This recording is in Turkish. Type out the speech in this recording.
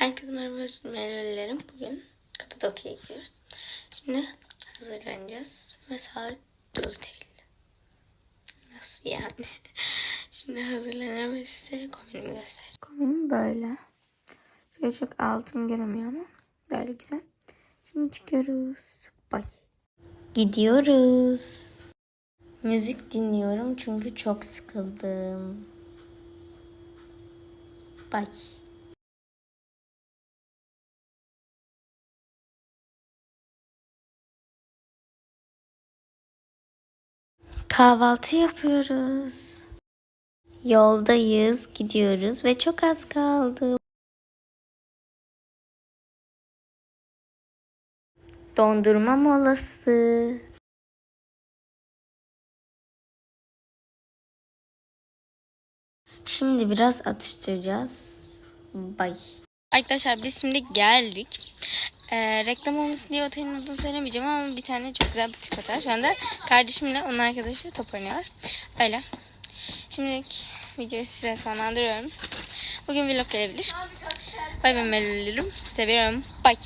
Herkese merhaba merhabalarım. Bugün Kapadokya'ya gidiyoruz. Şimdi hazırlanacağız ve saat 4.50. Nasıl yani? Şimdi hazırlanıyorum ve size kombinimi göstereyim. Kombinim böyle. Şöyle çok altım görünmüyor ama böyle güzel. Şimdi çıkıyoruz. Bye. Gidiyoruz. Müzik dinliyorum çünkü çok sıkıldım. Bye. Kahvaltı yapıyoruz. Yoldayız, gidiyoruz ve çok az kaldı. Dondurma molası. Şimdi biraz atıştıracağız. Bye. Arkadaşlar biz şimdi geldik. Ee, reklam olmasın diye otelin adını söylemeyeceğim ama bir tane çok güzel butik otel. Şu anda kardeşimle onun arkadaşı top oynuyor. Öyle. Şimdilik videoyu size sonlandırıyorum. Bugün vlog gelebilir. Bay bay melodilerim. Seviyorum. Bye.